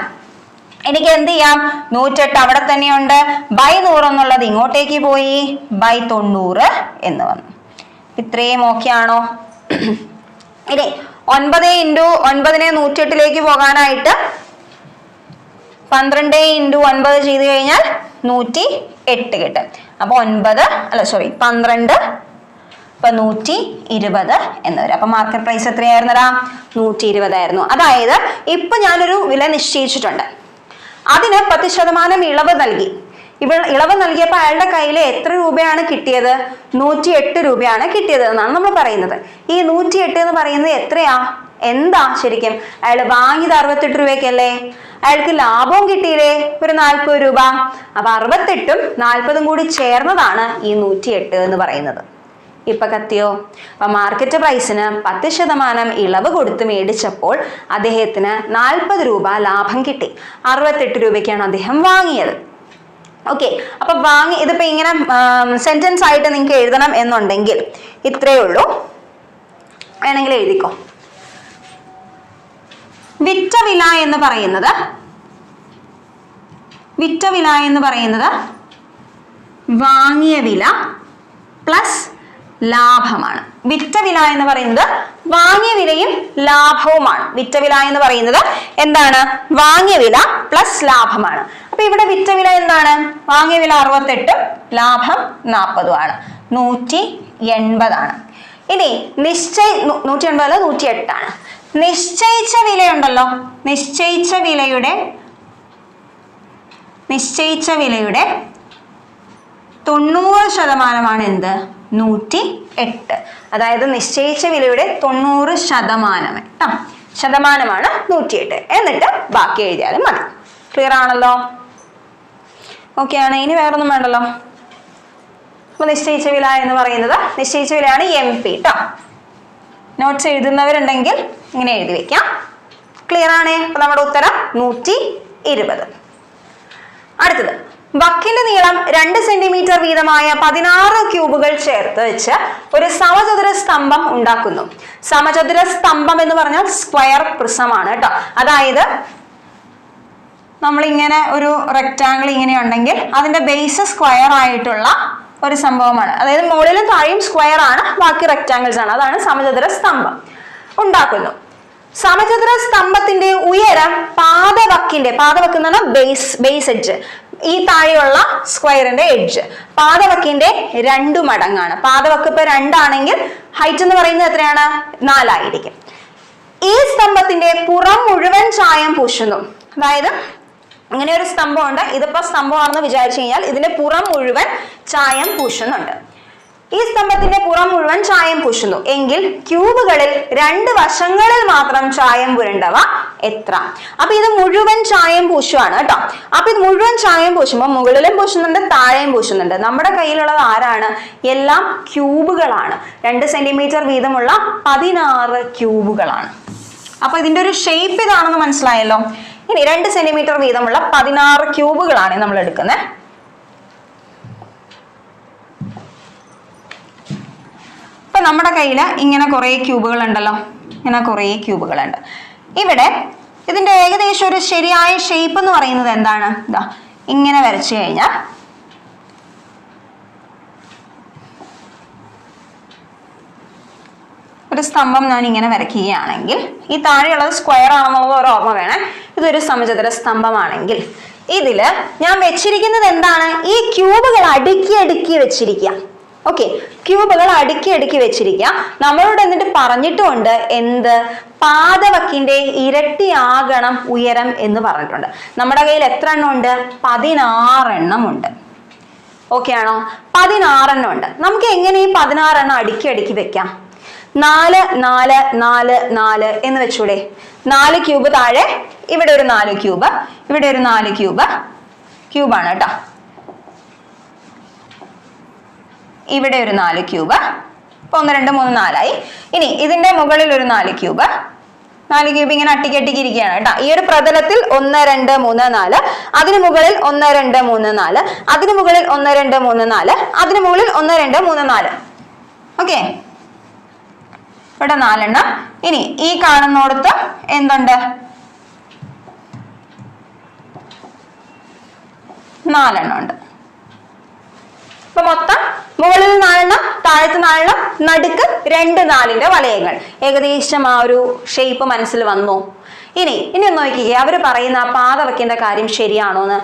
എനിക്ക് എന്ത് ചെയ്യാം? നൂറ്റെട്ട് അവിടെ തന്നെയുണ്ട്. ബൈ നൂറ് എന്നുള്ളത് ഇങ്ങോട്ടേക്ക് പോയി. ബൈ തൊണ്ണൂറ് എന്ന് വന്നു. ഇത്രയും ഓക്കെ ആണോ? ഇനി ഒൻപത് ഇന്റു ഒൻപതിനെ നൂറ്റിയെട്ടിലേക്ക് പോകാനായിട്ട് പന്ത്രണ്ട് ഇന്റു ഒൻപത് ചെയ്ത് കഴിഞ്ഞാൽ നൂറ്റി എട്ട് കിട്ടും. അപ്പൊ ഒൻപത് അല്ല സോറി പന്ത്രണ്ട് ഇപ്പൊ നൂറ്റി ഇരുപത് എന്ന് വരും. അപ്പൊ മാർക്കറ്റ് പ്രൈസ് എത്രയായിരുന്നടാ? നൂറ്റി ഇരുപതായിരുന്നു അതായത് ഇപ്പൊ ഞാനൊരു വില നിശ്ചയിച്ചിട്ടുണ്ട്. അതിന് പത്ത് ശതമാനം ഇളവ് നൽകി. ഇവ ഇളവ് നൽകിയപ്പോൾ അയാളുടെ കയ്യിൽ എത്ര രൂപയാണ് കിട്ടിയത്? നൂറ്റി എട്ട് രൂപയാണ് കിട്ടിയത് എന്നാണ് നമ്മൾ പറയുന്നത്. ഈ നൂറ്റി എട്ട് എന്ന് പറയുന്നത് എത്രയാ? എന്താ ശരിക്കും? അയാൾ വാങ്ങിയത് അറുപത്തെട്ട് രൂപയ്ക്കല്ലേ? അയാൾക്ക് ലാഭവും കിട്ടിയില്ലേ? ഒരു നാൽപ്പത് രൂപ. അപ്പൊ അറുപത്തെട്ടും നാൽപ്പതും കൂടി ചേർന്നതാണ് ഈ നൂറ്റി എട്ട് എന്ന് പറയുന്നത്. ഇപ്പൊ കത്തിയോ? അപ്പൊ മാർക്കറ്റ് പ്രൈസിന് പത്ത് ശതമാനം ഇളവ് കൊടുത്ത് മേടിച്ചപ്പോൾ അദ്ദേഹത്തിന് നാൽപ്പത് രൂപ ലാഭം കിട്ടി. അറുപത്തെട്ട് രൂപയ്ക്കാണ് അദ്ദേഹം വാങ്ങിയത്. ഓക്കെ അപ്പൊ വാങ്ങി ഇതിപ്പോ ഇങ്ങനെ സെന്റൻസ് ആയിട്ട് നിങ്ങൾക്ക് എഴുതണം എന്നുണ്ടെങ്കിൽ ഇത്രയേ ഉള്ളൂ. വേണമെങ്കിൽ എഴുതിക്കോ. വിറ്റ വില എന്ന് പറയുന്നത് വിറ്റ വില എന്ന് പറയുന്നത് വാങ്ങിയ വില പ്ലസ് ലാഭമാണ്. വിറ്റ വില എന്ന് പറയുന്നത് വാങ്ങിയ വിലയും ലാഭവുമാണ്. വിറ്റ വില എന്ന് പറയുന്നത് എന്താണ്? വാങ്ങിയ വില പ്ലസ് ലാഭമാണ്. അപ്പൊ ഇവിടെ വിറ്റ വില എന്താണ്? വാങ്ങിയ വില അറുപത്തെട്ടും ലാഭം നാൽപ്പതുമാണ് നൂറ്റി എൺപതാണ്. ഇനി നിശ്ചയ നൂറ്റി എൺപത് നൂറ്റി എട്ടാണ്. നിശ്ചയിച്ച വിലയുണ്ടല്ലോ. നിശ്ചയിച്ച വിലയുടെ നിശ്ചയിച്ച വിലയുടെ തൊണ്ണൂറ് ശതമാനമാണ് എന്ത്? നൂറ്റി എട്ട് അതായത് നിശ്ചയിച്ച വിലയുടെ തൊണ്ണൂറ് ശതമാനം. കേട്ടോ ശതമാനമാണ് നൂറ്റിയെട്ട്. എന്നിട്ട് ബാക്കി എഴുതിയാലും മതി. ക്ലിയർ ആണല്ലോ? ഓക്കെ ആണ് ഇനി വേറൊന്നും വേണ്ടല്ലോ? അപ്പൊ നിശ്ചയിച്ച വില എന്ന് പറയുന്നത് നിശ്ചയിച്ച വിലയാണ് എം പി കേട്ടോ നോട്ട്സ് എഴുതുന്നവരുണ്ടെങ്കിൽ ഇങ്ങനെ എഴുതി വെക്കാം. ക്ലിയർ ആണ്? അപ്പൊ നമ്മുടെ ഉത്തരം നൂറ്റി ഇരുപത് അടുത്തത്. വക്കിന്റെ നീളം രണ്ട് സെന്റിമീറ്റർ വീതമായ പതിനാറ് ക്യൂബുകൾ ചേർത്ത് വെച്ച് ഒരു സമചതുര സ്തംഭം ഉണ്ടാക്കുന്നു. സമചതുര സ്തംഭം എന്ന് പറഞ്ഞാൽ സ്ക്വയർ പ്രിസമാണ് കേട്ടോ. അതായത് നമ്മളിങ്ങനെ ഒരു റെക്റ്റാങ്കിൾ ഇങ്ങനെ ഉണ്ടെങ്കിൽ അതിന്റെ ബേസ് സ്ക്വയർ ആയിട്ടുള്ള ഒരു സംഭവമാണ്. അതായത് മുകളിലും താഴെയും സ്ക്വയർ ആണ് ബാക്കി റെക്റ്റാങ്കിൾസ് ആണ്. അതാണ് സമചതുര സ്തംഭം ഉണ്ടാക്കുന്നു. സമചതുര സ്തംഭത്തിന്റെ ഉയരം പാദവക്കിന്റെ പാദവക്ക് എന്ന് പറഞ്ഞാൽ ബേസ് ബേസ് എഡ്ജ് ഈ താഴെയുള്ള സ്ക്വയറിന്റെ എഡ്ജ്. പാദവക്കിന്റെ രണ്ടു മടങ്ങാണ്. പാദവക്ക് ഇപ്പൊ രണ്ടാണെങ്കിൽ ഹൈറ്റ് എന്ന് പറയുന്നത് എത്രയാണ്? നാലായിരിക്കും. ഈ സ്തംഭത്തിന്റെ പുറം മുഴുവൻ ചായം പൂശുന്നു. അതായത് ഇങ്ങനെ ഒരു സ്തംഭമുണ്ട്. ഇതിപ്പോ സ്തംഭമാണെന്ന് വിചാരിച്ചു കഴിഞ്ഞാൽ ഇതിന്റെ പുറം മുഴുവൻ ചായം പൂശുന്നുണ്ട്. ഈ സ്തംഭത്തിന്റെ പുറം മുഴുവൻ ചായം പൂശുന്നു. എങ്കിൽ ക്യൂബുകളിൽ രണ്ട് വശങ്ങളിൽ മാത്രം ചായം പുരണ്ടവ എത്ര? അപ്പൊ ഇത് മുഴുവൻ ചായം പൂശുവാണ് കേട്ടോ. അപ്പൊ ഇത് മുഴുവൻ ചായം പൂശുമ്പോൾ മുകളിലും പൂശുന്നുണ്ട് താഴെയും പൂശുന്നുണ്ട്. നമ്മുടെ കയ്യിലുള്ളത് ആരാണ്? എല്ലാം ക്യൂബുകളാണ്. രണ്ട് സെന്റിമീറ്റർ വീതമുള്ള പതിനാറ് ക്യൂബുകളാണ്. അപ്പൊ ഇതിന്റെ ഒരു ഷേപ്പ് ഇതാണെന്ന് മനസ്സിലായല്ലോ? ഇനി രണ്ട് സെന്റിമീറ്റർ വീതമുള്ള പതിനാറ് ക്യൂബുകളാണ് നമ്മൾ എടുക്കുന്നത് ഇപ്പൊ നമ്മുടെ കയ്യിൽ ഇങ്ങനെ കുറേ ക്യൂബുകൾ ഉണ്ടല്ലോ. ഇങ്ങനെ കുറേ ക്യൂബുകൾ ഉണ്ട്. ഇവിടെ ഇതിന്റെ ഏകദേശം ഒരു ശരിയായ ഷേപ്പ് എന്ന് പറയുന്നത് എന്താണ്? ഇതാ ഇങ്ങനെ വരച്ചു കഴിഞ്ഞാൽ ഒരു സ്തംഭം ഞാൻ ഇങ്ങനെ വരയ്ക്കുകയാണെങ്കിൽ ഈ താഴെയുള്ളത് സ്ക്വയർ ആണെന്നുള്ളത് ഒരു ഓർമ്മ വേണേ. ഇതൊരു സമചതുര സ്തംഭമാണെങ്കിൽ. ഇതിൽ ഞാൻ വെച്ചിരിക്കുന്നത് എന്താണ്? ഈ ക്യൂബുകൾ അടുക്കി അടുക്കി വെച്ചിരിക്കുക. ഓക്കെ ക്യൂബുകൾ അടുക്കി അടുക്കി വെച്ചിരിക്കുക. നമ്മളോട് എന്നിട്ട് പറഞ്ഞിട്ടുമുണ്ട് എന്ത്? പാദവക്കിന്റെ ഇരട്ടിയാകണം ഉയരം എന്ന് പറഞ്ഞിട്ടുണ്ട്. നമ്മുടെ കയ്യിൽ എത്ര എണ്ണം ഉണ്ട്? പതിനാറെണ്ണം ഉണ്ട് ഓക്കെ ആണോ? പതിനാറെണ്ണം ഉണ്ട് നമുക്ക് എങ്ങനെ ഈ പതിനാറെണ്ണം അടുക്കി അടുക്കി വെക്കാം? നാല് നാല് നാല് നാല് എന്ന് വെച്ചൂടെ? നാല് ക്യൂബ് താഴെ ഇവിടെ ഒരു നാല് ക്യൂബ് ഇവിടെ ഒരു നാല് ക്യൂബ് ക്യൂബാണ് കേട്ടോ. ഇവിടെ ഒരു നാല് ക്യൂബ്. അപ്പൊ ഒന്ന് രണ്ട് മൂന്ന് നാലായി. ഇനി ഇതിന്റെ മുകളിൽ ഒരു നാല് ക്യൂബ്. നാല് ക്യൂബ് ഇങ്ങനെ അട്ടിക്കട്ടിക്കിരിക്കുകയാണ് കേട്ടോ. ഈ ഒരു പ്രതലത്തിൽ ഒന്ന് രണ്ട് മൂന്ന് നാല്. അതിന് മുകളിൽ ഒന്ന് രണ്ട് മൂന്ന് നാല്. അതിന് മുകളിൽ ഒന്ന് രണ്ട് മൂന്ന് നാല്. അതിന് മുകളിൽ ഒന്ന് രണ്ട് മൂന്ന് നാല്. ഓക്കെ? ഇവിടെ നാലെണ്ണം. ഇനി ഈ കാണുന്നോടത്ത് എന്തുണ്ട്? നാലെണ്ണം ഉണ്ട്. അപ്പൊ മൊത്തം മുകളിൽ നാലെണ്ണം താഴത്ത് നാലെണ്ണം നടുക്ക് രണ്ട് നാലിന്റെ വലയങ്ങൾ. ഏകദേശം ആ ഒരു ഷേപ്പ് മനസ്സിൽ വന്നു. ഇനി ഇനി ഒന്ന് നോക്കിക്കേ അവർ പറയുന്ന ആ പാത വെക്കേണ്ട കാര്യം ശരിയാണോ എന്ന്.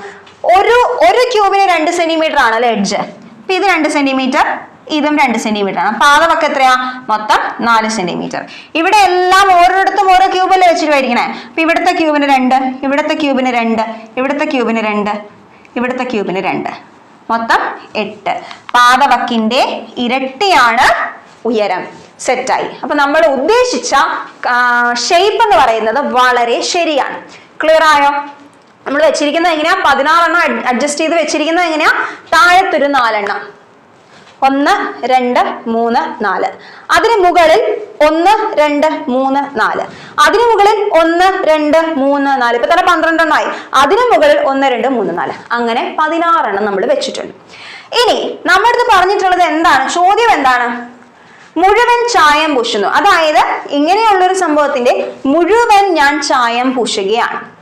ഒരു ഒരു ക്യൂബിന് രണ്ട് സെന്റിമീറ്റർ ആണല്ലോ എഡ്ജ് അപ്പൊ ഇത് രണ്ട് സെന്റിമീറ്റർ ഇതും രണ്ട് സെന്റിമീറ്റർ ആണ്. പാതവക്ക് എത്രയാ? മൊത്തം നാല് സെന്റിമീറ്റർ ഇവിടെ എല്ലാം ഓരോരുത്തും ഓരോ ക്യൂബല്ലേ വെച്ചിട്ട് വരിക്കണേ അപ്പൊ ഇവിടുത്തെ ക്യൂബിന് രണ്ട് ഇവിടുത്തെ ക്യൂബിന് രണ്ട് ഇവിടുത്തെ ക്യൂബിന് രണ്ട് ഇവിടുത്തെ ക്യൂബിന് രണ്ട്. മൊത്തം എട്ട്. പാദവക്കിന്റെ ഇരട്ടിയാണ് ഉയരം. സെറ്റായി അപ്പൊ നമ്മൾ ഉദ്ദേശിച്ച ഷേപ്പ് എന്ന് പറയുന്നത് വളരെ ശരിയാണ്. ക്ലിയർ ആയോ? നമ്മൾ വെച്ചിരിക്കുന്നത് എങ്ങനെയാ? പതിനാറെണ്ണം അഡ്ജസ്റ്റ് ചെയ്ത് വെച്ചിരിക്കുന്നത് എങ്ങനെയാ? താഴത്തൊരു നാലെണ്ണം. ഒന്ന് രണ്ട് മൂന്ന് നാല്. അതിന് മുകളിൽ ഒന്ന് രണ്ട് മൂന്ന് നാല്. അതിന് മുകളിൽ ഒന്ന് രണ്ട് മൂന്ന് നാല്. ഇപ്പൊ തന്നെ പന്ത്രണ്ടെണ്ണമായി അതിന് മുകളിൽ ഒന്ന് രണ്ട് മൂന്ന് നാല്. അങ്ങനെ പതിനാറെണ്ണം നമ്മൾ വെച്ചിട്ടുണ്ട്. ഇനി നമ്മുടെ അടുത്ത് പറഞ്ഞിട്ടുള്ളത് എന്താണ്? ചോദ്യം എന്താണ്? മുഴുവൻ ചായം പൂശുന്നു. അതായത് ഇങ്ങനെയുള്ള ഒരു സംഭവത്തിന്റെ മുഴുവൻ ഞാൻ ചായം പൂശുകയാണ്.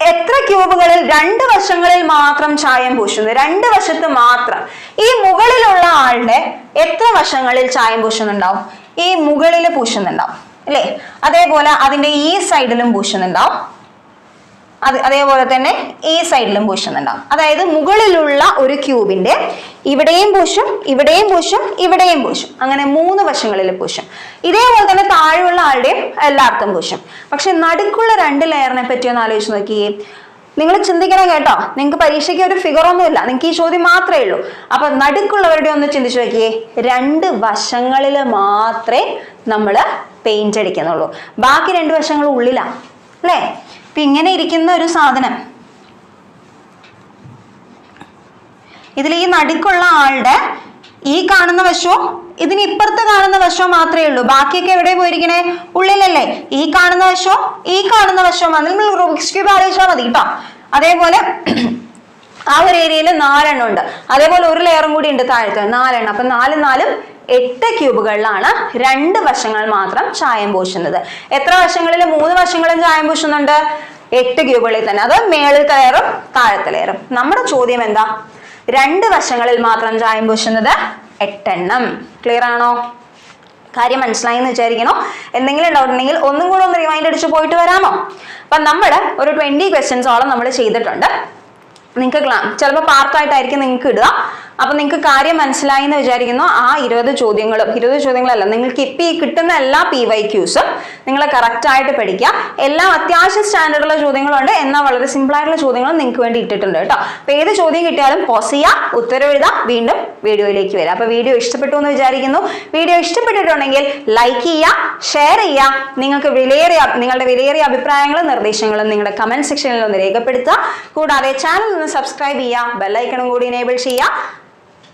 എത്ര ക്യൂബുകളിൽ രണ്ട് വശങ്ങളിൽ മാത്രം ചായം പൂശുന്നു? രണ്ട് വശത്ത് മാത്രം. ഈ മുകളിലുള്ള ആളുടെ എത്ര വശങ്ങളിൽ ചായം പൂശുന്നുണ്ടാവും? ഈ മുകളിൽ പൂശുന്നുണ്ടാവും. അല്ലേ? അതേപോലെ അതിന്റെ ഈ സൈഡിലും പൂശുന്നുണ്ടാവും. അത് അതേപോലെ തന്നെ ഈ സൈഡിലും പൂശുന്നുണ്ടാവും. അതായത് മുകളിലുള്ള ഒരു ക്യൂബിന്റെ ഇവിടെയും പൂശും ഇവിടെയും പൂശും ഇവിടെയും പൂശും. അങ്ങനെ മൂന്ന് വശങ്ങളിൽ പൂശും. ഇതേപോലെ തന്നെ താഴെയുള്ള ആളുടെയും എല്ലായിടത്തും പൂശും. പക്ഷെ നടുക്കുള്ള രണ്ട് ലെയറിനെ പറ്റി ഒന്ന് ആലോചിച്ച് നോക്കിയേ. നിങ്ങൾ ചിന്തിക്കണം കേട്ടോ. നിങ്ങൾക്ക് പരീക്ഷയ്ക്ക് ഒരു ഫിഗർ ഒന്നുമില്ല. നിങ്ങൾക്ക് ഈ ചോദ്യം മാത്രമേ ഉള്ളൂ. അപ്പൊ നടുക്കുള്ളവരുടെ ഒന്ന് ചിന്തിച്ചു നോക്കിയേ. രണ്ട് വശങ്ങളിൽ മാത്രമേ നമ്മൾ പെയിന്റ് അടിക്കുന്നുള്ളൂ. ബാക്കി രണ്ട് വശങ്ങൾ ഉള്ളിലാണ് അല്ലേ? ഇപ്പൊ ഇങ്ങനെ ഇരിക്കുന്ന ഒരു സാധനം. ഇതിൽ ഈ നടുക്കുള്ള ആളുടെ ഈ കാണുന്ന വശവും ഇതിന് ഇപ്പുറത്ത് കാണുന്ന വശവും മാത്രമേ ഉള്ളൂ. ബാക്കിയൊക്കെ എവിടെ പോയിരിക്കണേ? ഉള്ളിലല്ലേ. ഈ കാണുന്ന വശവും ഈ കാണുന്ന വശവും അതിൽ നിങ്ങൾ റൂബിക്സ് ക്യൂബ് ആലോചിച്ചാൽ മതി കേട്ടോ. അതേപോലെ ആ ഒരു ഏരിയയിൽ നാലെണ്ണം ഉണ്ട്. അതേപോലെ ഒരു ലെയറും കൂടി ഉണ്ട് താഴത്ത്. നാലെണ്ണം. അപ്പൊ നാലും നാലും എട്ട് ക്യൂബുകളിലാണ് രണ്ട് വശങ്ങൾ മാത്രം ചായം പൂശുന്നത്. എത്ര വശങ്ങളിൽ? മൂന്ന് വശങ്ങളും ചായം പൂശുന്നുണ്ട്. എട്ട് ക്യൂബുകളിൽ തന്നെ. അത് മേളിൽ കയറും താഴത്തിലേറും നമ്മുടെ ചോദ്യം എന്താ? രണ്ട് വശങ്ങളിൽ മാത്രം ചായം പൂശുന്നത് എട്ടെണ്ണം. ക്ലിയർ ആണോ? കാര്യം മനസ്സിലായി എന്ന് വിചാരിക്കണോ? എന്തെങ്കിലും ഡൗട്ട് ഉണ്ടെങ്കിൽ ഒന്നും കൂടെ ഒന്ന് റിമൈൻഡ് അടിച്ച് പോയിട്ട് വരാമോ? അപ്പം നമ്മൾ ഒരു ട്വന്റി ക്വസ്റ്റ്യൻസോളം നമ്മൾ ചെയ്തിട്ടുണ്ട്. നിങ്ങൾക്ക് ചിലപ്പോൾ പാർട്ടായിട്ടായിരിക്കും നിങ്ങൾക്ക് ഇടുക. അപ്പം നിങ്ങൾക്ക് കാര്യം മനസ്സിലായി എന്ന് വിചാരിക്കുന്നു. ആ ഇരുപത് ചോദ്യങ്ങളും ഇരുപത് ചോദ്യങ്ങളല്ല നിങ്ങൾക്ക് ഇപ്പൊ ഈ കിട്ടുന്ന എല്ലാ പി വൈ ക്യൂസും നിങ്ങൾ കറക്റ്റ് ആയിട്ട് പഠിക്കുക എല്ലാം അത്യാവശ്യം സ്റ്റാൻഡേർഡുള്ള ചോദ്യങ്ങളുണ്ട് എന്നാൽ വളരെ സിമ്പിൾ ആയിട്ടുള്ള ചോദ്യങ്ങളും നിങ്ങൾക്ക് വേണ്ടി ഇട്ടിട്ടുണ്ട് കേട്ടോ. അപ്പൊ ഏത് ചോദ്യം കിട്ടിയാലും പോസ് ചെയ്യുക ഉത്തരം വീണ്ടും വീഡിയോയിലേക്ക് വരാം അപ്പൊ വീഡിയോ ഇഷ്ടപ്പെട്ടു എന്ന് വിചാരിക്കുന്നു. വീഡിയോ ഇഷ്ടപ്പെട്ടിട്ടുണ്ടെങ്കിൽ ലൈക്ക് ചെയ്യുക ഷെയർ ചെയ്യുക. നിങ്ങൾക്ക് വിലയേറിയ നിങ്ങളുടെ വിലയേറിയ അഭിപ്രായങ്ങളും നിർദ്ദേശങ്ങളും നിങ്ങളുടെ കമന്റ് സെക്ഷനിൽ ഒന്ന് രേഖപ്പെടുത്തുക. കൂടാതെ ചാനൽ ഒന്ന് സബ്സ്ക്രൈബ് ചെയ്യുക. ബെല്ലൈക്കണും കൂടി എനേബിൾ ചെയ്യുക.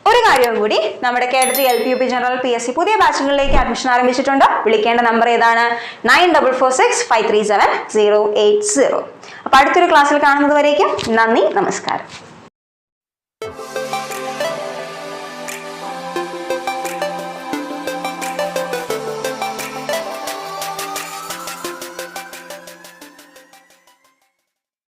ഒരു കാര്യവും കൂടി നമ്മുടെ കേരളത്തിൽ L P U P general P S C പുതിയ ബാച്ചുകളിലേക്ക് അഡ്മിഷൻ ആരംഭിച്ചിട്ടുണ്ട്. വിളിക്കേണ്ട നമ്പർ ഏതാണ്? Nine double four six five three seven zero eight zero അപ്പോൾ അടുത്തൊരു ക്ലാസ്സിൽ കാണുന്നത് വരേക്കും. നന്ദി നമസ്കാരം.